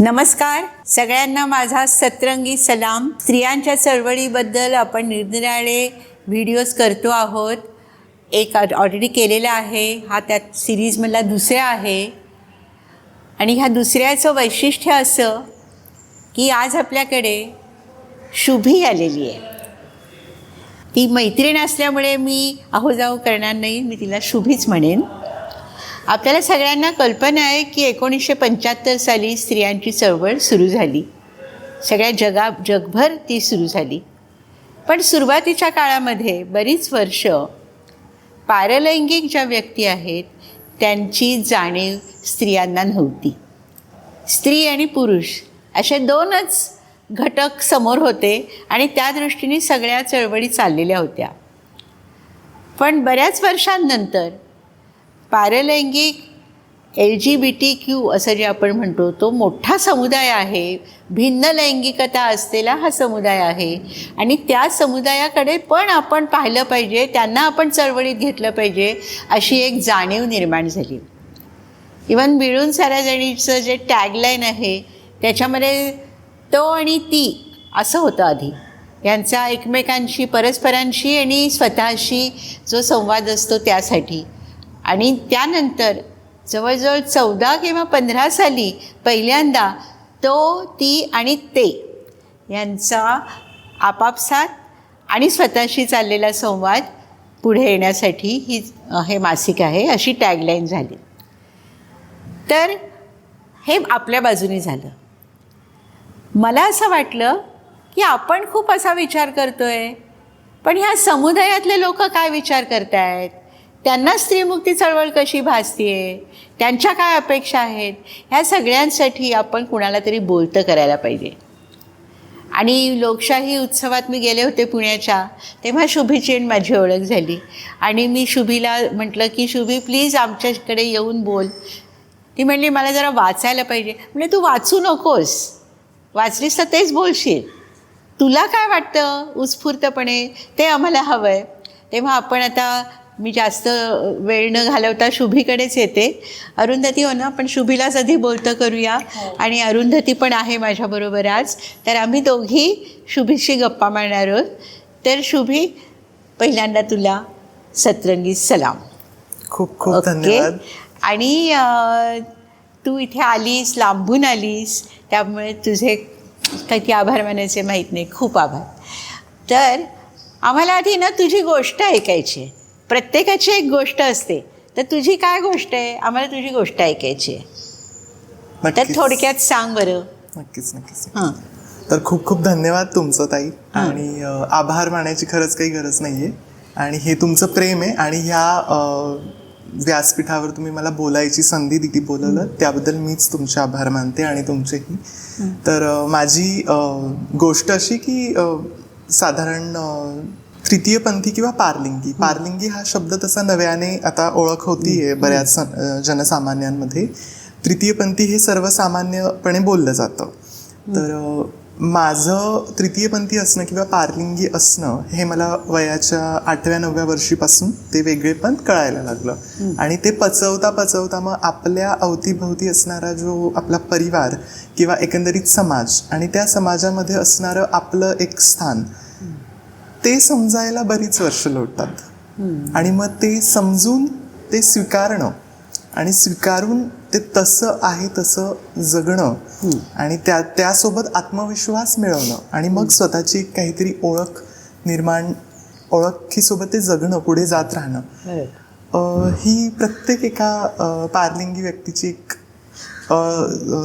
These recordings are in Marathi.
नमस्कार. सगळ्यांना माझा सतरंगी सलाम. स्त्रियांच्या चळवळीबद्दल आपण निरनिराळे व्हिडिओज करतो आहोत. एक ऑलरेडी केलेला आहे. हा त्यात सिरीजमधला दुसरा आहे. आणि ह्या दुसऱ्याचं वैशिष्ट्य असं की आज आपल्याकडे शुभी आलेली आहे. ती मैत्रीण असल्यामुळे मी अहोजाऊ करणार नाही. मी तिला शुभीच म्हणेन. आपल्याला सगळ्यांना कल्पना आहे की एकोणीसशे पंच्याहत्तर साली स्त्रियांची चळवळ सुरू झाली. सगळ्या जगा जगभर ती सुरू झाली. पण सुरुवातीच्या काळामध्ये बरीच वर्ष पारलैंगिक ज्या व्यक्ती आहेत त्यांची जाणीव स्त्रियांना नव्हती. स्त्री आणि पुरुष असे दोनच घटक समोर होते आणि त्या दृष्टीने सगळ्या चळवळी चाललेल्या होत्या. पण बऱ्याच वर्षांनंतर पारलैंगिक L G B T Q असं जे आपण म्हणतो तो मोठा समुदाय आहे. भिन्न लैंगिकता असलेला हा समुदाय आहे. आणि त्या समुदायाकडे पण आपण पाहिलं पाहिजे त्यांना आपण चळवळीत घेतलं पाहिजे अशी एक जाणीव निर्माण झाली. इवन मिळून साऱ्याजणीचं जे टॅगलाईन आहे त्याच्यामध्ये तो आणि ती असं होतं आधी. यांचा एकमेकांशी परस्परांशी आणि स्वतःशी जो संवाद असतो त्यासाठी. आणि त्यानंतर जवळजवळ चौदा किंवा पंधरा साली पहिल्यांदा तो ती आणि ते यांचा आपापसात आणि स्वतःशी चाललेला संवाद पुढे येण्यासाठी ही हे मासिक आहे अशी टॅगलाईन झाली. तर हे आपल्या बाजूने झालं. मला असं वाटलं की आपण खूप असा विचार करतो आहे पण ह्या समुदायातले लोक काय विचार करत आहेत त्यांना स्त्रीमुक्ती चळवळ कशी भासतीये? त्यांच्या काय अपेक्षा आहेत? ह्या सगळ्यांसाठी आपण कुणाला तरी बोलतं करायला पाहिजे. आणि लोकशाही उत्सवात मी गेले होते पुण्याच्या तेव्हा शुभीची माझी ओळख झाली. आणि मी शुभीला म्हटलं की शुभी प्लीज आमच्याकडे येऊन बोल. ती म्हणली मला जरा वाचायला पाहिजे. म्हणजे तू वाचू नकोस. वाचलीस तर तेच बोलशील. तुला काय वाटतं? उत्स्फूर्तपणे. ते आम्हाला हवं आहे तेव्हा आपण आता मी जास्त वेळ न घालवता शुभीकडेच येते. अरुंधती हो ना आपण शुभीलाच आधी बोलतं करूया. आणि अरुंधती पण आहे माझ्याबरोबर आज. तर आम्ही दोघी शुभीशी गप्पा मारणार आहोत. तर शुभी पहिल्यांदा तुला सतरंगी सलाम. खूप खूप ओके? धन्यवाद. आणि तू इथे आलीस लांबून आलीस त्यामुळे तुझे काही आभार मानायचे माहीत नाही. खूप आभार. तर आम्हाला आधी ना तुझी गोष्ट ऐकायची आहे. प्रत्येकाची एक गोष्ट असते. तर तुझी काय गोष्ट आहे? आम्हाला तुझी गोष्ट ऐकायची आहे. तर थोडक्यात सांग बरं. नक्कीच नक्कीच. हां. तर खूप खूप धन्यवाद तुमचं ताई. आणि आभार मानायची खरंच काही गरज नाहीये. आणि हे तुमचं प्रेम आहे. आणि ह्या व्यासपीठावर तुम्ही मला बोलायची संधी दिली बोलवलं त्याबद्दल मीच तुमचे आभार मानते आणि तुमचेही. तर माझी गोष्ट अशी की साधारण तृतीयपंथी किंवा पारलिंगी. पारलिंगी हा शब्द तसा नव्याने आता ओळख होतीये बऱ्याच जनसामान्यांमध्ये. तृतीयपंथी हे सर्वसामान्यपणे बोललं जातं. तर माझं तृतीयपंथी असणं किंवा पारलिंगी असणं हे मला वयाच्या आठव्या नवव्या वर्षीपासून ते वेगळेपण कळायला लागलं. आणि ते पचवता पचवता मग आपल्या अवतीभोवती असणारा जो आपला परिवार किंवा एकंदरीत समाज आणि त्या समाजामध्ये असणारं आपलं एक स्थान ते समजायला बरीच वर्ष लोटतात. आणि मग ते समजून ते स्वीकारणं आणि स्वीकारून ते तसं आहे तसं जगणं आणि त्या त्यासोबत आत्मविश्वास मिळवणं आणि मग स्वतःची काहीतरी ओळख निर्माण ओळखीसोबत ते जगणं पुढे जात राहणं. ही प्रत्येक एका पारलिंगी व्यक्तीची एक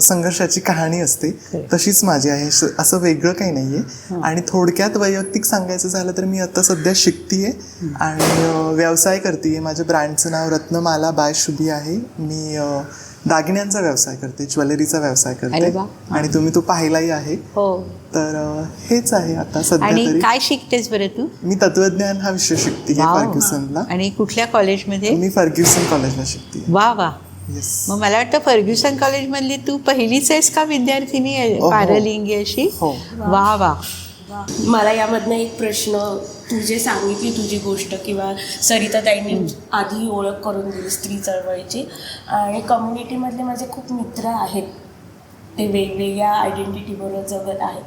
संघर्षाची कहाणी असते. तशीच माझी आहे. असं वेगळं काही नाहीये. आणि थोडक्यात वैयक्तिक सांगायचं झालं तर मी आता सध्या शिकतीये आणि व्यवसाय करते माझ्या ब्रँडचं नाव रत्नमाला बाय शुभी आहे. मी दागिन्यांचा व्यवसाय करते ज्वेलरीचा व्यवसाय करते. आणि तुम्ही तो पाहिलाही आहे. हो. तर हेच आहे आता सध्या काय शिकतेस बरं तू? मी तत्वज्ञान हा विषय शिकते. फर्ग्युसनला. आणि कुठल्या कॉलेजमध्ये? मी फर्ग्युसन कॉलेजला शिकते वा वा. मग मला वाटतं फर्ग्युसन कॉलेजमधली तू पहिलीच आहेस का विद्यार्थिनी आहे? हो. पारलिंगी अशी? हो. वा वा. मला यामधनं एक प्रश्न तू जे सांगितली तुझी गोष्ट किंवा सरिताताईंनी आधी ओळख करून दिली स्त्री चळवळीची. आणि कम्युनिटीमधले माझे खूप मित्र आहेत. ते वेगवेगळ्या आयडेंटिटीबरोबर जगत आहेत.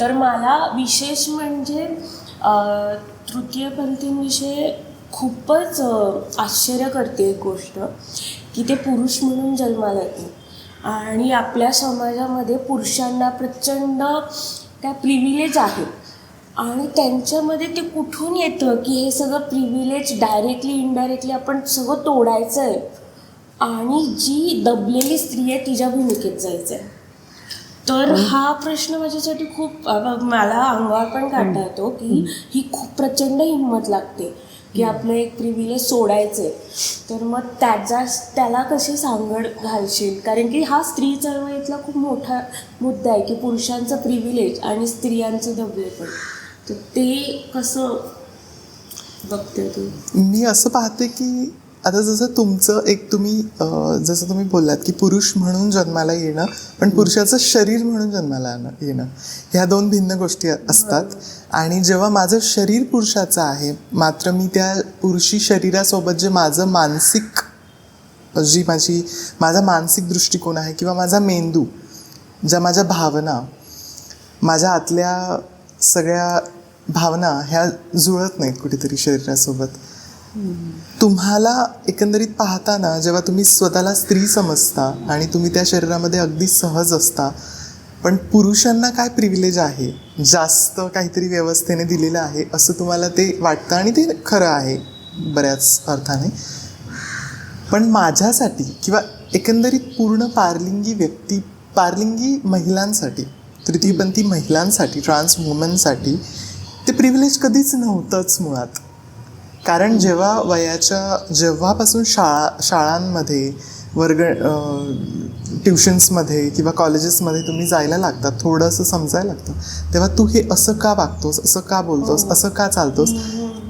तर मला विशेष म्हणजे तृतीयपंथींविषयी खूपच आश्चर्य करते एक गोष्ट. की ते पुरुष म्हणून जन्माला येते. आणि आपल्या समाजामध्ये पुरुषांना प्रचंड त्या प्रिव्हिलेज आहेत आणि त्यांच्यामध्ये ते कुठून येतं की हे सगळं प्रिव्हिलेज डायरेक्टली इनडायरेक्टली आपण सगळं तोडायचं आहे आणि जी दबलेली स्त्री आहे तिच्या भूमिकेत जायचं आहे तर हा. प्रश्न माझ्यासाठी खूप मला अंगावर पण काढता येतो की ही खूप प्रचंड हिंमत लागते. की आपलं एक प्रिव्हिलेज सोडायचं आहे तर मग त्याचा त्याला कशी सांगड घालशील? कारण की हा स्त्री चळवळीतला खूप मोठा मुद्दा आहे की पुरुषांचं प्रिव्हिलेज आणि स्त्रियांचं दबलेपण. तर ते कसं बघते तू? मी असं पाहते की आता जसं तुमचं एक तुम्ही जसं तुम्ही बोललात की पुरुष म्हणून जन्माला येणं पण पुरुषाचं शरीर म्हणून जन्माला येणं. ह्या दोन भिन्न गोष्टी असतात. आणि जेव्हा माझं शरीर पुरुषाचं आहे मात्र मी त्या पुरुषी शरीरासोबत जे माझं मानसिक जी माझी माझा मानसिक दृष्टिकोन आहे किंवा माझा मेंदू ज्या माझ्या भावना माझ्या आतल्या सगळ्या भावना ह्या जुळत नाहीत कुठेतरी शरीरासोबत. तुम्हाला एकंदरीत पाहताना जेव्हा तुम्ही स्वतःला स्त्री समजता आणि तुम्ही त्या शरीरामध्ये अगदी सहज असता पण पुरुषांना काय प्रिव्हिलेज आहे? जास्त काहीतरी व्यवस्थेने दिलेलं आहे असं तुम्हाला ते वाटतं आणि ते खरं आहे बऱ्याच अर्थाने. पण माझ्यासाठी किंवा एकंदरीत पूर्ण पारलिंगी व्यक्ती पारलिंगी महिलांसाठी तृतीयपंथी महिलांसाठी ट्रान्स वुमनसाठी ते प्रिव्हिलेज कधीच नव्हतंच मुळात. कारण जेव्हा वयाच्या जेव्हापासून शाळा शाळांमध्ये वर्ग ट्युशन्समध्ये किंवा कॉलेजेसमध्ये तुम्ही जायला लागतात थोडंसं समजायला लागतं तेव्हा तू हे असं का वागतोस असं का बोलतोस असं का चालतोस?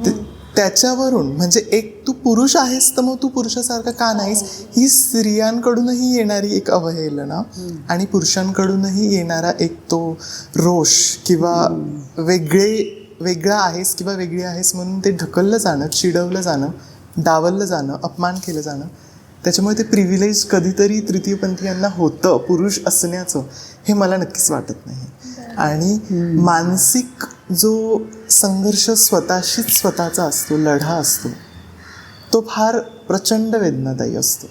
ते त्याच्यावरून म्हणजे एक तू पुरुष आहेस तर मग तू पुरुषासारखं का नाहीस? ही स्त्रियांकडूनही येणारी एक अवहेलना आणि पुरुषांकडूनही येणारा एक तो रोष किंवा वेगळे वेगळा आहेस किंवा वेगळी आहेस म्हणून ते ढकललं जाणं चिडवलं जाणं डावललं जाणं अपमान केलं जाणं त्याच्यामुळे ते प्रिव्हिलेज कधीतरी तृतीयपंथीयांना होतं पुरुष असण्याचं हे मला नक्कीच वाटत नाही. आणि मानसिक जो संघर्ष स्वतःशीच स्वतःचा असतो लढा असतो तो फार प्रचंड वेदनादायी असतो.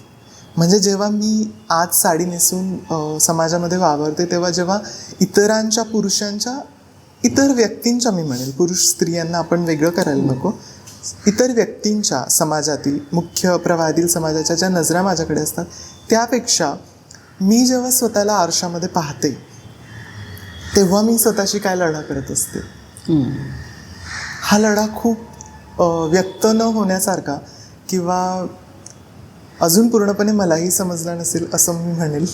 म्हणजे जेव्हा मी आज साडी नेसून समाजामध्ये वावरते तेव्हा जेव्हा इतरांच्या पुरुषांच्या इतर व्यक्तींच्या मी म्हणेल पुरुष स्त्रियांना आपण वेगळं करायला नको. इतर व्यक्तींच्या समाजातील मुख्य प्रवाहातील समाजाच्या ज्या नजरा माझ्याकडे असतात त्यापेक्षा मी जेव्हा स्वतःला आरशामध्ये पाहते तेव्हा मी स्वतःशी काय लढा करत असते? हा लढा खूप व्यक्त न होण्यासारखा किंवा अजून पूर्णपणे मलाही समजला नसेल असं मी म्हणेल.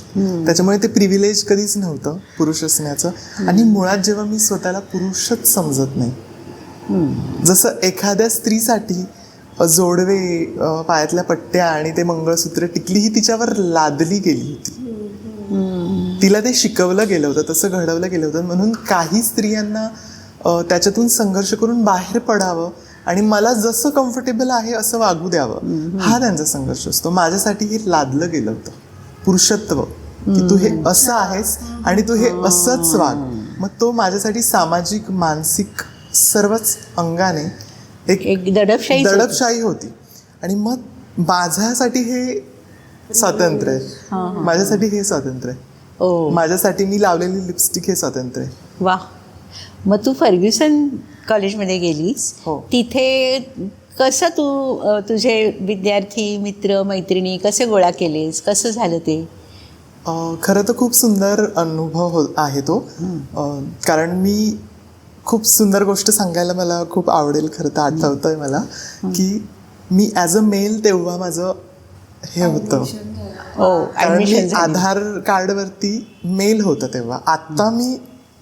त्याच्यामुळे ते प्रिव्हिलेज कधीच नव्हतं पुरुष असण्याचं. आणि मुळात जेव्हा मी स्वतःला पुरुषच समजत नाही. जसं एखाद्या स्त्रीसाठी जोडवे पायातल्या पट्ट्या आणि ते मंगळसूत्र टिकली ही तिच्यावर लादली गेली होती. तिला ते शिकवलं गेलं होतं तसं घडवलं गेलं होतं. म्हणून काही स्त्रियांना त्याच्यातून संघर्ष करून बाहेर पडावं आणि मला जसं कम्फर्टेबल आहे असं वागू द्यावं. हा त्यांचा संघर्ष असतो. माझ्यासाठी हे लादलं गेलं होतं. पुरुषत्व. की तू हे असं आहेस आणि तू हे असंच वाग. मग तो माझ्यासाठी सामाजिक मानसिक सर्वच अंगाने एक एक दडपशाही दडपशाही होती. आणि मग माझ्यासाठी हे स्वातंत्र्य आहे. माझ्यासाठी हे स्वातंत्र्य आहे. माझ्यासाठी मी लावलेली लिपस्टिक हे स्वातंत्र्य आहे. वा मग तू फर्ग्युसन कॉलेजमध्ये गेलीस. हो. तिथे कसं तू तुझे विद्यार्थी मित्र मैत्रिणी कसे गोळा केलेस? कसं झालं ते? खरं तर खूप सुंदर अनुभव हो आहे तो. कारण मी खूप सुंदर गोष्ट सांगायला मला खूप आवडेल खरं तर आठवतं आहे मला की मी ॲज अ मेल तेव्हा माझं हे होतं. हो कारण मी आधार कार्डवरती मेल होतं तेव्हा. आत्ता मी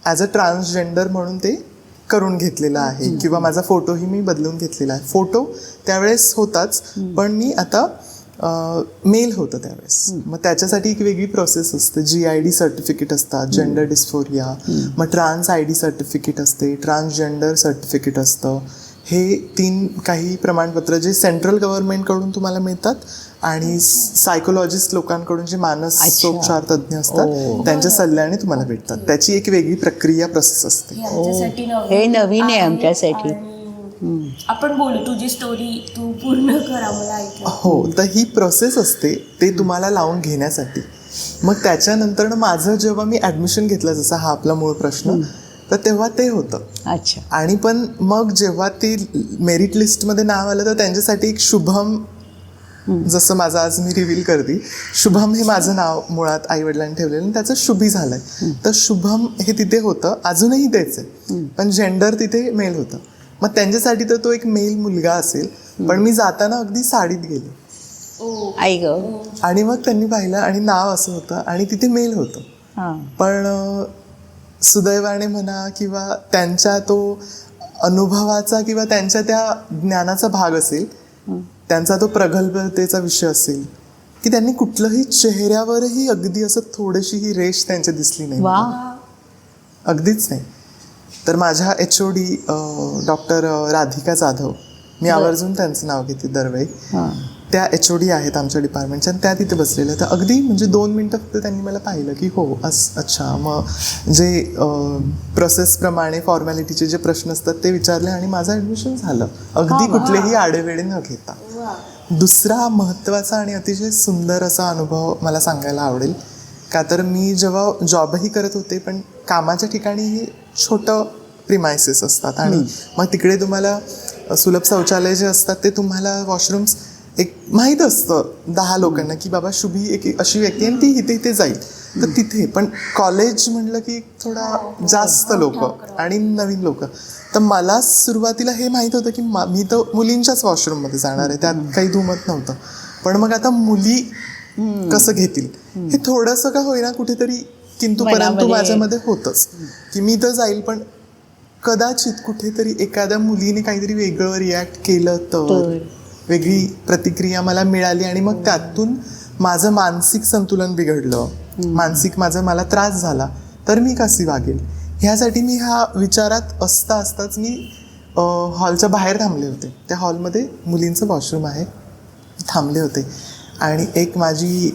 ॲज अ ट्रान्सजेंडर म्हणून ते करून घेतलेलं आहे किंवा माझा फोटोही मी बदलून घेतलेला आहे. फोटो त्यावेळेस होताच पण मी आता मेल होतं त्यावेळेस. मग त्याच्यासाठी एक वेगळी प्रोसेस असते. जी आय डी सर्टिफिकेट असतात जेंडर डिस्फोरिया मग ट्रान्स आय डी सर्टिफिकेट असते ट्रान्सजेंडर सर्टिफिकेट असतं. हे तीन काही प्रमाणपत्र जे सेंट्रल गव्हर्नमेंटकडून तुम्हाला मिळतात आणि सायकोलॉजिस्ट लोकांकडून जे मानसोपचार तज्ज्ञ असतात त्यांच्या सल्ल्याने तुम्हाला भेटतात. त्याची एक वेगळी प्रक्रिया प्रोसेस असते. हे नवीन हे नवीन आहे आमच्यासाठी. आपण बोलू तुझी स्टोरी तू पूर्ण कर ऐकायला. हो तर ही प्रोसेस असते ते तुम्हाला लावून घेण्यासाठी. मग त्याच्यानंतर माझं जेव्हा मी ॲडमिशन घेतलं जसा हा आपला मूळ प्रश्न तर तेव्हा ते होतं. अच्छा. आणि पण मग जेव्हा ते मेरिट लिस्टमध्ये नाव आलं तर त्यांच्यासाठी एक शुभम जसं माझं आज मी रिव्हील करते शुभम हे माझं नाव मुळात आई वडिलांनी ठेवलेलं आणि त्याचं शुभी झालंय. तर शुभम हे तिथे होतं अजूनही तेच आहे. पण जेंडर तिथे मेल होतं. मग त्यांच्यासाठी तर तो एक मेल मुलगा असेल पण मी जाताना अगदी साडीत गेले. ओ. आई ग. आणि मग त्यांनी पाहिलं आणि नाव असं होतं आणि तिथे मेल होतं. हां. पण सुदैवाने म्हणा किंवा त्यांच्या तो अनुभवाचा किंवा त्यांच्या त्या ज्ञानाचा भाग असेल त्यांचा तो प्रगल्भतेचा विषय असेल की त्यांनी कुठलंही चेहऱ्यावरही अगदी असं थोडीशी ही रेष त्यांच्या दिसली नाही. अगदीच नाही. तर माझ्या H O D doctor Radhika Jadhav मी आवर्जून त्यांचं नाव घेते दरवेळी. त्या एच ओ डी आहेत आमच्या डिपार्टमेंटच्या आणि त्या तिथे बसलेल्या तर अगदी म्हणजे दोन मिनटं फक्त त्यांनी मला पाहिलं की हो अस अच्छा मग जे प्रोसेसप्रमाणे फॉर्मॅलिटीचे जे प्रश्न असतात ते विचारले आणि माझं ॲडमिशन झालं. अगदी कुठलेही आडेवेडे न घेता. दुसरा महत्त्वाचा आणि अतिशय सुंदर असा अनुभव मला सांगायला आवडेल. का तर मी जेव्हा जॉबही करत होते पण कामाच्या ठिकाणी हे छोटं प्रिमायसेस असतात आणि मग तिकडे तुम्हाला सुलभ शौचालय जे असतात ते तुम्हाला वॉशरूम्स एक माहीत असतं दहा लोकांना की बाबा शुभी एक अशी व्यक्ती आणि ती इथे इथे जाईल. तर तिथे. पण कॉलेज म्हणलं की थोडा जास्त लोक आणि नवीन लोक. तर मला सुरुवातीला हे माहीत होतं की मा- तर मुलींच्याच वॉशरूममध्ये जाणार आहे. त्यात काही दुमत नव्हतं. पण मग आता मुली कसं घेतील? हे थोडंसं का होईना कुठेतरी किंतु परंतु माझ्यामध्ये होतंच. की मी तर जाईल पण कदाचित कुठेतरी एखाद्या मुलीने काहीतरी वेगळं रिॲक्ट केलं तर. वेगळी प्रतिक्रिया मला मिळाली आणि मग त्यातून माझं मानसिक संतुलन बिघडलं. मानसिक माझा मला त्रास झाला तर मी कशी वागेल? ह्यासाठी मी ह्या विचारात असता असताच मी हॉलच्या बाहेर थांबले होते. त्या हॉलमध्ये मुलींचं वॉशरूम आहे. थांबले होते. आणि एक माझी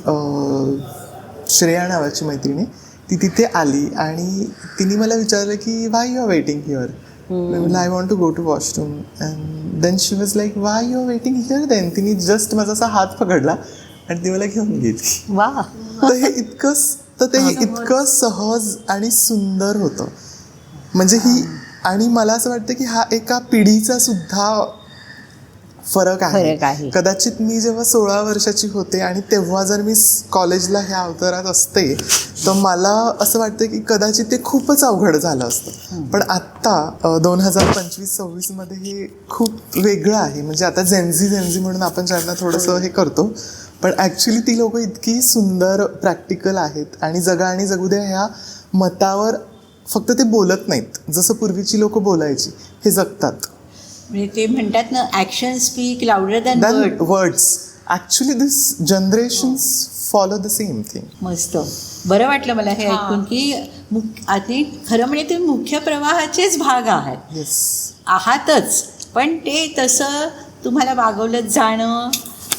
श्रेया नावाची मैत्रिणी ती तिथे आली आणि तिने मला विचारलं की why you are waiting here म्हणलं I want to go to washroom and then she was like why you are waiting here then तिने जस्ट माझा असा हात पकडला आणि ती मला घेऊन गेली वा. तर हे इतकं तर ते इतकं सहज आणि सुंदर होतं. म्हणजे ही आणि मला असं वाटतं की हा एका पिढीचा सुद्धा फरक आहे. कदाचित मी जेव्हा सोळा वर्षाची होते आणि तेव्हा जर मी कॉलेजला ह्या अवतारात असते तर मला असं वाटतं की कदाचित ते खूपच अवघड झालं असतं. पण आत्ता दोन हजार पंचवीस सव्वीसमध्ये हे खूप वेगळं आहे. म्हणजे आता जेन्झी जेन्झी म्हणून आपण ज्यांना थोडंसं हे करतो पण ॲक्च्युली ती लोक इतकी सुंदर प्रॅक्टिकल आहेत आणि जगा आणि जगू द्या ह्या मतावर फक्त ते बोलत नाहीत. जसं पूर्वीची लोक बोलायची हे जगतात. म्हणजे ते म्हणतात ना action speak louder than than word words actually this generations follow the same thing मस्त. बरं वाटलं मला हे ऐकून की मुख आणि खरं म्हणजे ते मुख्य प्रवाहाचेच भाग आहात. येस आहातच. पण ते तसं तुम्हाला वागवलं जाणं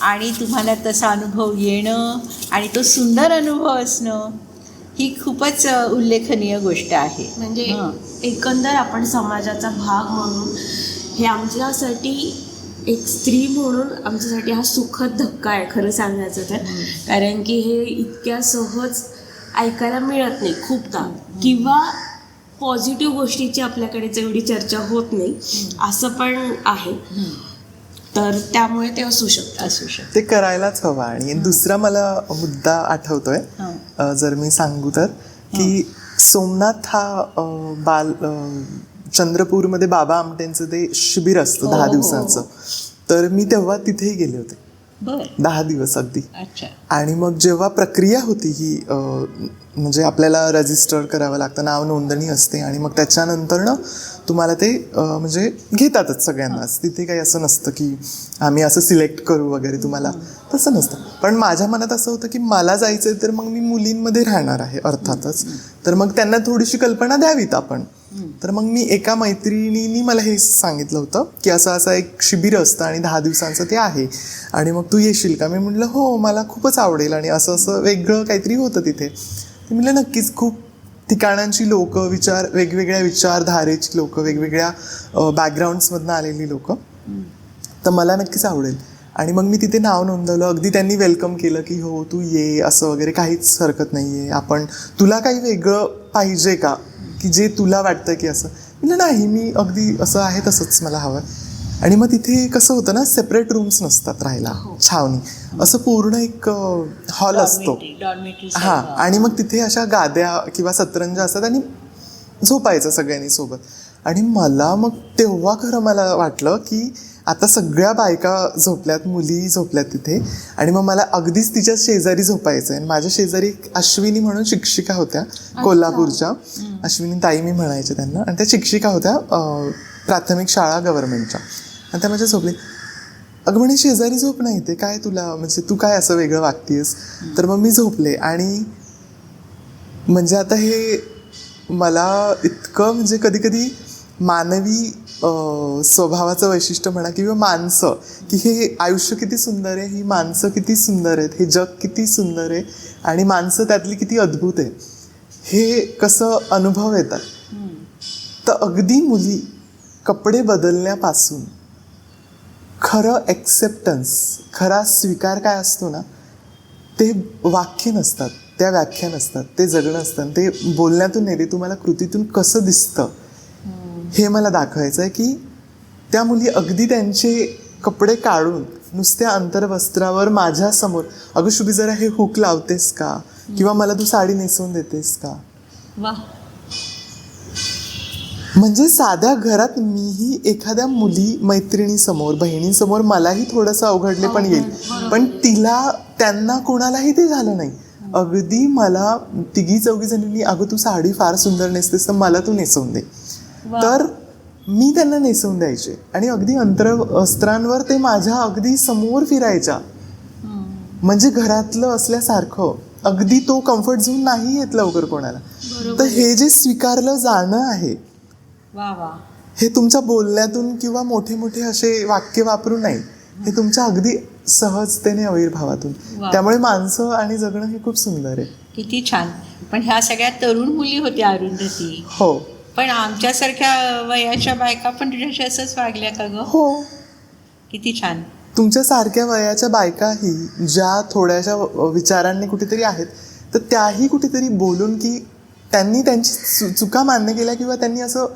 आणि तुम्हाला तसा अनुभव येणं आणि तो सुंदर अनुभव असणं ही खूपच उल्लेखनीय गोष्ट आहे. म्हणजे. एकंदर आपण समाजाचा भाग म्हणून हे आमच्यासाठी एक स्त्री म्हणून आमच्यासाठी हा सुखद धक्का आहे खरं सांगायचं तर. कारण की हे इतक्या सहज ऐकायला मिळत नाही खूपदा. किंवा पॉझिटिव्ह गोष्टीची आपल्याकडे जेवढी चर्चा होत नाही असं पण आहे. तर त्यामुळे ते असू शकतं. असू शकतं. ते करायलाच हवं आणि दुसरा मला मुद्दा आठवतोय. हां. अ, जर मी सांगू तर की सोमनाथ हा बाल चंद्रपूरमध्ये बाबा आमटेंचं ते शिबिर असतं हो, दहा हो, दिवसांचं. तर मी तेव्हा तिथेही गेले होते. दहा दिवस अगदी. आणि मग जेव्हा प्रक्रिया होती ही म्हणजे आपल्याला रजिस्टर करावं लागतं नाव नोंदणी असते आणि मग त्याच्यानंतरनं तुम्हाला ते म्हणजे घेतातच सगळ्यांनाच तिथे काही असं नसतं की आम्ही असं सिलेक्ट करू वगैरे तुम्हाला. तसं नसतं. पण माझ्या मनात असं होतं की मला जायचं तर मग मी मुलींमध्ये राहणार आहे अर्थातच. तर मग त्यांना थोडीशी कल्पना द्यावीत आपण. तर मग मी एका मैत्रिणीनी मला हे सांगितलं होतं की असं असं एक शिबिर असतं आणि दहा दिवसांचं ते आहे. आणि मग तू येशील का? मी म्हटलं हो मला खूपच आवडेल. आणि असं असं वेगळं काहीतरी होतं तिथे. ते म्हटलं नक्कीच खूप ठिकाणांची लोक विचार वेगवेगळ्या विचारधारेची लोक वेगवेगळ्या बॅकग्राऊंड्समधनं आलेली लोक. तर मला नक्कीच आवडेल. आणि मग मी तिथे नाव नोंदवलं. अगदी त्यांनी वेलकम केलं की हो तू ये असं वगैरे काहीच हरकत नाही आहे आपण तुला काही वेगळं पाहिजे का? की जे तुला वाटतं की असं. म्हणलं नाही मी अगदी असं आहे तसंच मला हवं आणि मग तिथे कसं होतं ना सेपरेट रूम्स नसतात राहायला छावणी. असं पूर्ण एक हॉल असतो. हां आणि मग तिथे अशा गाद्या किंवा सतरंजा असतात आणि झोपायचं सगळ्यांनी सोबत. आणि मला मग तेव्हा खरं मला वाटलं की आता सगळ्या बायका झोपल्यात मुली झोपल्यात तिथे. आणि मग मला अगदीच तिच्या शेजारी झोपायचं आहे आणि माझ्या शेजारी एक अश्विनी म्हणून शिक्षिका होत्या कोल्हापूरच्या. अश्विनी ताई मी म्हणायचे त्यांना. आणि त्या शिक्षिका होत्या प्राथमिक शाळा गव्हर्नमेंटच्या. आणि त्या माझ्या झोपले अगं म्हणे शेजारी झोप नाही ते काय तुला? म्हणजे तू काय असं वेगळं वागतीयस? तर मग मी झोपले. आणि म्हणजे आता हे मला इतकं म्हणजे कधी कधी मानवी स्वभावाचं वैशिष्ट्य म्हणा किंवा माणसं की हे आयुष्य किती सुंदर आहे ही माणसं किती सुंदर आहेत हे जग किती सुंदर आहे आणि माणसं त्यातली किती अद्भुत आहे हे कसं अनुभव येतात? तर अगदी मुली कपडे बदलण्यापासून खरं ॲक्सेप्टन्स खरा स्वीकार काय असतो ना ते वाक्य नसतात त्या व्याख्या नसतात ते जगणं असतं ते बोलण्यातून नाही ते तुम्हाला कृतीतून कसं दिसतं? हे. मला दाखवायचं आहे की त्या मुली अगदी त्यांचे कपडे काढून नुसत्या अंतर्वस्त्रावर माझ्यासमोर अगं शुभी जरा हे हुक लावतेस का? किंवा मला तू साडी नेसवून देतेस का? म्हणजे साध्या घरात मीही एखाद्या मुली मैत्रिणीसमोर बहिणींसमोर मलाही थोडंसं अवघडले पण येईल. पण तिला त्यांना कोणालाही ते झालं नाही. अगदी मला तिघी चौघी जणींनी अगं तू साडी फार सुंदर नेसतेस तर मला तू नेसवून दे. तर मी त्यांना नेसवून द्यायचे. आणि अगदी अंतर वस्त्रांवर ते माझ्या अगदी समोर फिरायच्या. म्हणजे घरातलं असल्यासारखं. अगदी तो कम्फर्ट झोन नाही येत लवकर कोणाला. तर हे जे स्वीकारलं जाणं आहे. हे तुमच्या बोलण्यातून किंवा मोठे मोठे असे वाक्य वापरून नाही हे तुमच्या अगदी सहजतेने अविर्भावातून. त्यामुळे माणसं आणि जगणं हे खूप सुंदर आहे. किती छान. पण ह्या सगळ्या तरुण मुली होत्या अरुंधती. हो. पण आमच्यासारख्या वयाच्या बायका पण तुझ्याशी असंच वागल्या का ग? हो. किती छान. तुमच्या सारख्या वयाच्या बायकाही ज्या थोड्याशा विचारांनी कुठेतरी आहेत तर त्याही कुठेतरी बोलून की त्यांनी त्यांची चुका मान्य केल्या किंवा त्यांनी असं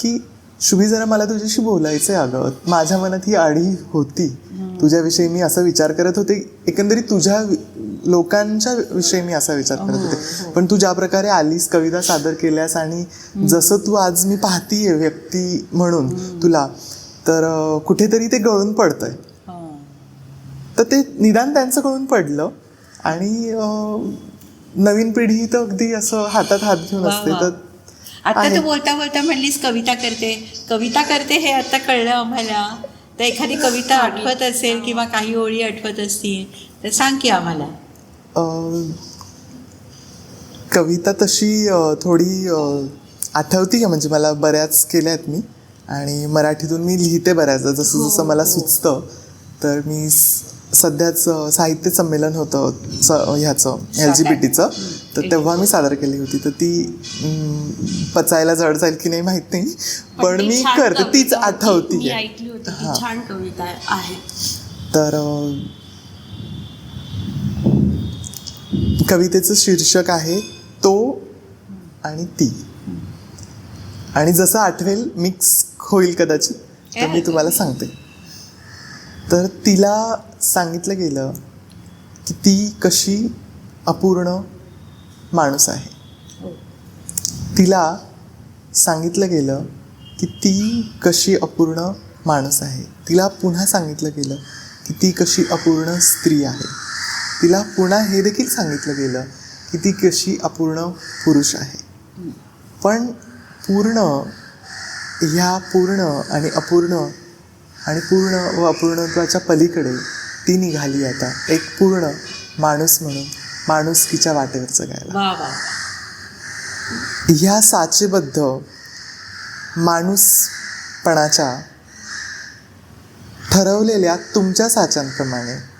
की शुभी जरा मला तुझ्याशी बोलायचं आहे अगं. माझ्या मनात ही आडी होती. तुझ्याविषयी मी असा विचार करत होते. एकंदरीत तुझ्या लोकांच्या विषयी मी असा विचार करत होते. पण तू ज्या प्रकारे आलीस कविता सादर केल्यास आणि जसं तू आज मी पाहतीये व्यक्ती म्हणून तुला तर कुठेतरी ते गळून पडतंय. तर ते निदान त्यांचं कळून पडलं आणि नवीन पिढी तर अगदी असं हातात हात घेऊन असते. तर आता. तू बोलता बोलता म्हणलीस कविता करते. कविता करते हे आता कळलं आम्हाला. तर एखादी कविता आठवत असेल किंवा काही ओळी आठवत असतील तर सांग की आम्हाला. कविता तशी थोडी आठवती का म्हणजे मला बऱ्याच केल्या आहेत मी. आणि मराठीतून मी लिहिते बऱ्याचदा. जसं जसं मला सुचतं तर मी सध्याच साहित्य संमेलन होतं स ह्याचं एल जी बी टीचं तर तेव्हा मी सादर केली होती. तर ती पचायला जड जाईल की नाही माहीत नाही. पण मी करते. तीच. आठवती हा. आहे. तर अं, कवितेचं शीर्षक आहे तो आणि ती. आणि जसं आठवेल मिक्स होईल कदाचित तर मी तुम्हाला सांगते. तर तिला सांगितलं गेलं की ती कशी अपूर्ण माणूस आहे. तिला सांगितलं गेलं की ती कशी अपूर्ण माणूस आहे. तिला पुन्हा सांगितलं गेलं की ती कशी अपूर्ण स्त्री आहे. तिला पुन्हा हे देखील सांगितलं गेलं की ती कशी अपूर्ण पुरुष आहे. पण पूर्ण ह्या पूर्ण आणि अपूर्ण आणि पूर्ण व अपूर्णत्वाच्या पलीकडे ती निघाली आता. एक पूर्ण माणूस म्हणून माणुसकीच्या वाटेवर जगायला ह्या साचेबद्ध माणूसपणाच्या ठरवलेल्या तुमच्या साच्यांप्रमाणे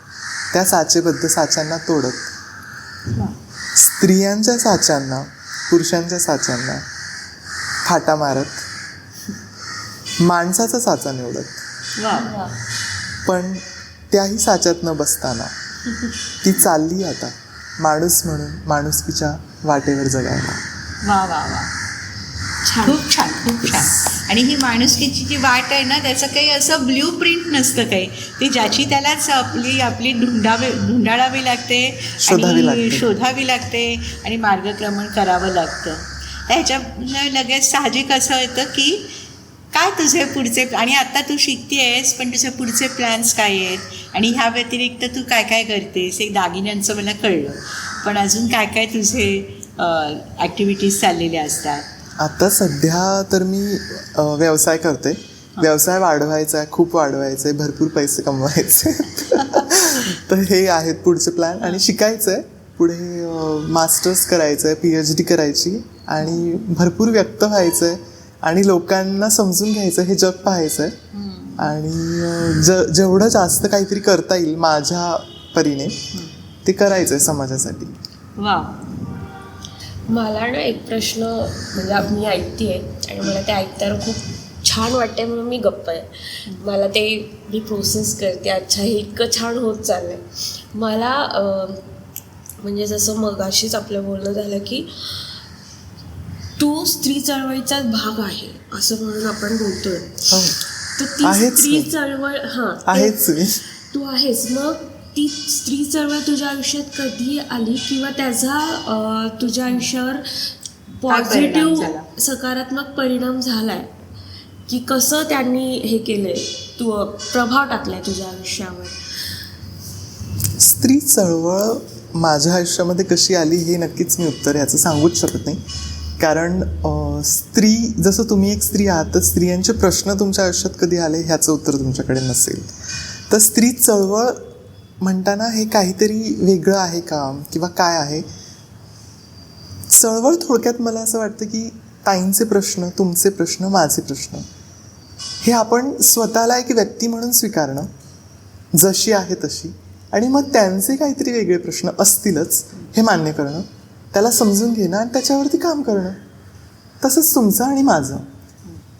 त्या साचेबद्ध साच्यांना तोडत. स्त्रियांच्या साच्यांना पुरुषांच्या साच्यांना फाटा मारत माणसाचा साचा निवडत. पण त्याही साच्यात न बसताना ती चालली आता माणूस म्हणून माणुसकीच्या वाटेवर जगायला. वा वा वा. खूप छान खूप छान. आणि ही माणुसकीची जी वाट आहे ना त्याचं काही असं ब्ल्यू प्रिंट नसतं काही. ती ज्याची त्यालाच आपली आपली ढुंढावी ढुंढाळावी लागते शोधावी आणि लागते. शोधावी लागते आणि मार्गक्रमण करावं लागतं. ह्याच्या लगेच साहजिक असं येतं की काय तुझे पुढचे आणि आता तू शिकतेस पण तुझे पुढचे प्लॅन्स काय आहेत? आणि ह्या व्यतिरिक्त तू काय काय करतेस? एक दागिन्यांचं मला कळलं. पण अजून काय काय तुझे ॲक्टिव्हिटीज चाललेल्या असतात? आता सध्या तर मी व्यवसाय करते. व्यवसाय वाढवायचा आहे खूप वाढवायचा आहे भरपूर पैसे कमवायचे. तर हे आहेत पुढचे प्लॅन आणि शिकायचं आहे पुढे मास्टर्स करायचं आहे पी एच डी करायची आणि भरपूर व्यक्त व्हायचं आहे आणि लोकांना समजून घ्यायचं हे जग पाहायचं आहे आणि ज जेवढं जास्त काहीतरी करता येईल माझ्या परीने ते करायचं आहे समाजासाठी. वा मला ना एक प्रश्न म्हणजे मी ऐकते आणि मला ते ऐकताना खूप छान वाटते म्हणून मी गप्प आहे. मला ते मी प्रोसेस करते. अच्छा हे इतकं छान होत चाललं आहे मला म्हणजे जसं मगाशीच आपलं बोलणं झालं की तू स्त्री चळवळीचाच भाग आहे असं म्हणून आपण बोलतोय. हो. तर ती स्त्री. चळवळ हां. आहेच तू आहेस मग ती स्त्री चळवळ तुझ्या आयुष्यात कधी आली किंवा त्याचा तुझ्या आयुष्यावर पॉझिटिव्ह झाला? सकारात्मक परिणाम झालाय की कसं त्यांनी हे केलंय तू प्रभाव टाकलाय तुझ्या आयुष्यावर? स्त्री चळवळ माझ्या आयुष्यामध्ये कशी आली हे नक्कीच मी उत्तर ह्याचं सांगूच शकत नाही. कारण स्त्री जसं तुम्ही एक स्त्री आहात तर स्त्रियांचे प्रश्न तुमच्या आयुष्यात कधी आले ह्याचं उत्तर तुमच्याकडे नसेल. तर स्त्री चळवळ म्हणताना हे काहीतरी वेगळं आहे का? किंवा काय आहे? चळवळ थोडक्यात मला असं वाटतं की ताईंचे प्रश्न तुमचे प्रश्न माझे प्रश्न. हे आपण स्वतःला एक व्यक्ती म्हणून स्वीकारणं. जशी आहे तशी. आणि मग त्यांचे काहीतरी वेगळे प्रश्न असतीलच हे मान्य करणं. त्याला समजून घेणं आणि त्याच्यावरती काम करणं. तसंच तुमचं आणि माझं.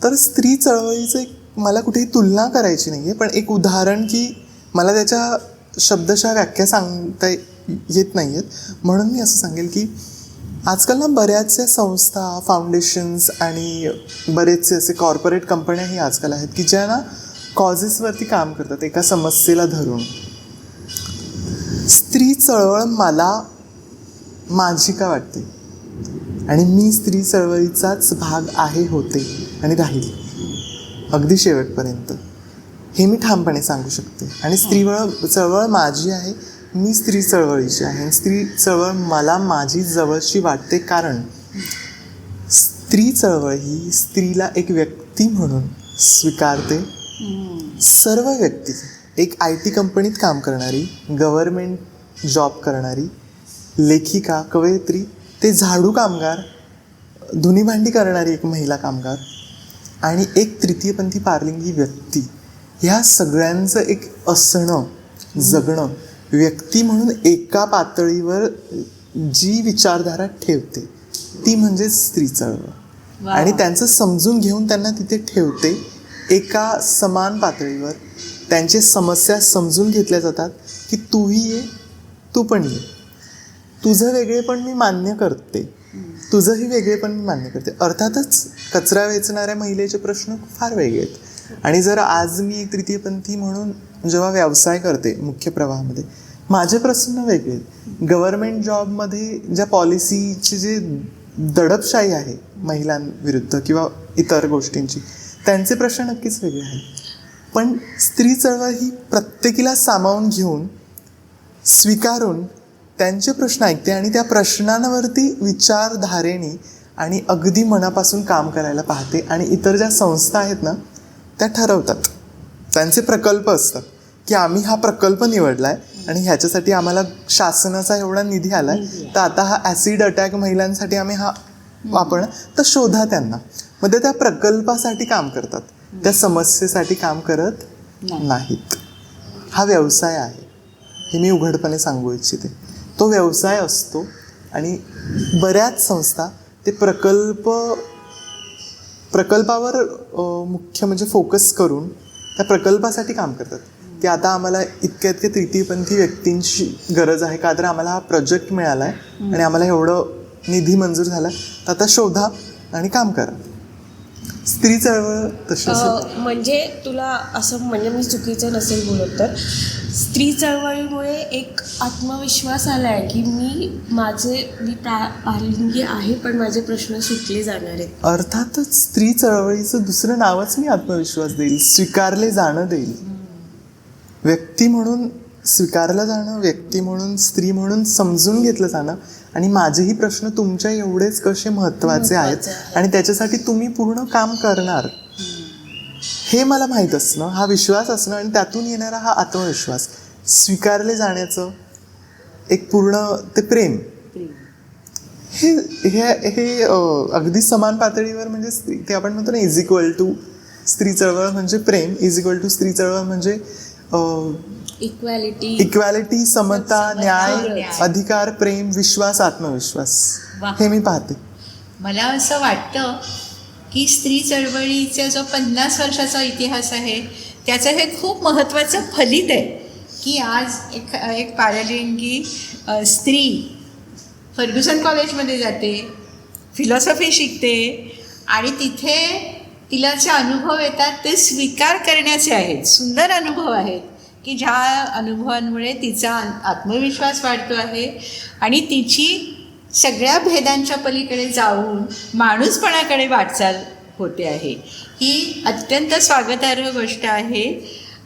तर स्त्री चळवळीचं एक मला कुठेही तुलना करायची नाही आहे पण एक उदाहरण की मला त्याच्या शब्दशः व्याख्या सांगता येत नाही आहेत म्हणून मी असं सांगेल की आजकाल ना बऱ्याचशा संस्था फाउंडेशन्स आणि बरेचसे असे कॉर्पोरेट कंपन्याही आजकाल आहेत की ज्या ना कॉजेसवरती काम करतात एका समस्येला धरून. स्त्री चळवळ मला माझी का वाटते? आणि मी स्त्री चळवळीचाच भाग आहे होते आणि राहील. अगदी शेवटपर्यंत. हे मी ठामपणे सांगू शकते. आणि स्त्रीवळ चळवळ माझी आहे मी स्त्री चळवळीची आहे. आणि स्त्री चळवळ मला माझी जवळची वाटते कारण स्त्री चळवळ ही स्त्रीला एक व्यक्ती म्हणून स्वीकारते. सर्व व्यक्ती. एक आय टी कंपनीत काम करणारी गव्हर्मेंट जॉब करणारी लेखिका कवयित्री ते झाडू कामगार धुनी भांडी करणारी एक महिला कामगार आणि एक तृतीयपंथी पारलिंगी व्यक्ती. ह्या सगळ्यांचं एक असणं जगणं व्यक्ती म्हणून एका पातळीवर जी विचारधारा ठेवते ती म्हणजे स्त्री चळवळ. आणि त्यांचं समजून घेऊन त्यांना तिथे ठेवते एका समान पातळीवर. त्यांचे समस्या समजून घेतल्या जातात की तूही ये तू पण ये. तुझं वेगळेपण मी मान्य करते. तुझंही वेगळेपण मी मान्य करते. अर्थातच कचरा वेचणाऱ्या महिलेचे प्रश्न फार वेगळे आहेत. आणि जर आज मी एक तृतीयपंथी म्हणून जेव्हा व्यवसाय करते मुख्य प्रवाहामध्ये माझे प्रश्न वेगळे. गव्हर्मेंट जॉबमध्ये ज्या पॉलिसीची जे दडपशाही आहे महिलांविरुद्ध किंवा इतर गोष्टींची त्यांचे प्रश्न नक्कीच वेगळे आहेत. पण स्त्री चळवळ ही प्रत्येकीला सामावून घेऊन स्वीकारून त्यांचे प्रश्न ऐकते आणि त्या प्रश्नांवरती विचारधारेने आणि अगदी मनापासून काम करायला पाहते. आणि इतर ज्या संस्था आहेत ना त्या ठरवतात. त्यांचे प्रकल्प असतात की आम्ही हा प्रकल्प निवडला आहे आणि ह्याच्यासाठी आम्हाला शासनाचा एवढा निधी आला आहे तर आता हा ॲसिड अटॅक महिलांसाठी आम्ही हा वापरणं तर शोधा त्यांना. मग ते त्या प्रकल्पासाठी काम करतात. त्या समस्येसाठी काम करत नाहीत. हा व्यवसाय आहे. हे मी उघडपणे सांगू इच्छिते. तो व्यवसाय असतो आणि बऱ्याच संस्था ते प्रकल्प प्रकल्पावर मुख्य म्हणजे फोकस करून त्या प्रकल्पासाठी काम करतात. की आता आम्हाला इतक्या इतक्या तृतीयपंथी व्यक्तींची गरज आहे का? तर आम्हाला हा प्रोजेक्ट मिळाला आहे आणि आम्हाला एवढं निधी मंजूर झाला. तर आता शोधा आणि काम करा. स्त्री चळवळ तशी म्हणजे तुला असं म्हणजे मी चुकीचं नसेल बोलत तर स्त्री चळवळीमुळे एक आत्मविश्वास आला आहे की मी माझे मी प्रा पारलिंगी आहे पण माझे प्रश्न सुटले जाणार आहेत. अर्थातच स्त्री चळवळीचं दुसरं नावच मी आत्मविश्वास देईल स्वीकारले जाणं देईल. व्यक्ती म्हणून स्वीकारलं जाणं व्यक्ती म्हणून स्त्री म्हणून समजून घेतलं जाणं आणि माझेही प्रश्न तुमच्या एवढेच कसे महत्त्वाचे आहेत. आणि त्याच्यासाठी तुम्ही पूर्ण काम करणार? हे मला माहीत असणं हा विश्वास असणं आणि त्यातून येणारा हा आत्मविश्वास. स्वीकारले जाण्याचं एक पूर्ण ते प्रेम. हे हे हे अगदी समान पातळीवर म्हणजे स्त्री ते आपण म्हणतो ना इज इक्वल टू स्त्री चळवळ म्हणजे प्रेम इज इक्वल टू स्त्री चळवळ म्हणजे इक्वॅलिटी इक्वॅलिटी समता न्याय. अधिकार प्रेम विश्वास आत्मविश्वास वा. हे मी पाहते मला असं वाटतं की स्त्री चळवळीचा जो पन्नास वर्षाचा इतिहास आहे त्याचं हे खूप महत्त्वाचं फलित आहे की आज एक एक पॅरालिंगी स्त्री फर्ग्युसन कॉलेजमध्ये जाते फिलॉसॉफी शिकते आणि तिथे तिला जे अनुभव येतात ते स्वीकार करण्याचे आहेत. सुंदर अनुभव आहेत की ज्या अनुभवांमुळे तिचा आत्मविश्वास वाढतो आहे आणि तिची सगळ्या भेदांच्या पलीकडे जाऊन माणूसपणाकडे वाटचाल होते आहे. ही अत्यंत स्वागतार्ह गोष्ट आहे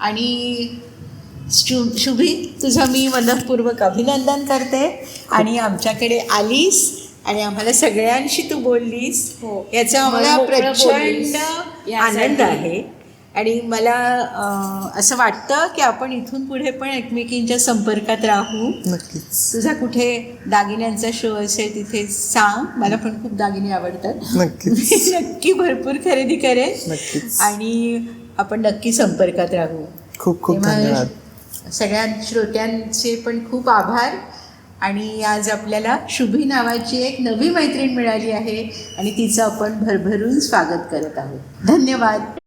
आणि शु शुभी तुझं मी मनपूर्वक अभिनंदन करते आणि आमच्याकडे आलीस. आणि आम्हाला सगळ्यांशी तू बोललीस हो. याचा आम्हाला प्रचंड आनंद आहे. आणि मला असं वाटतं की आपण इथून पुढे पण एकमेकींच्या संपर्कात राहू. नक्कीच. तुझा कुठे दागिन्यांचा शो असेल तिथे सांग. मला पण खूप दागिने आवडतात. नक्कीच. नक्की भरपूर खरेदी करेन. आणि आपण नक्की संपर्कात राहू. खूप खूप धन्यवाद. सगळ्या श्रोत्यांचे पण खूप आभार. आणि आज आपल्याला शुभी नावाची एक नवी मैत्रीण मिळाली आहे आणि तिचं आपण भरभरून स्वागत करत आहोत. धन्यवाद.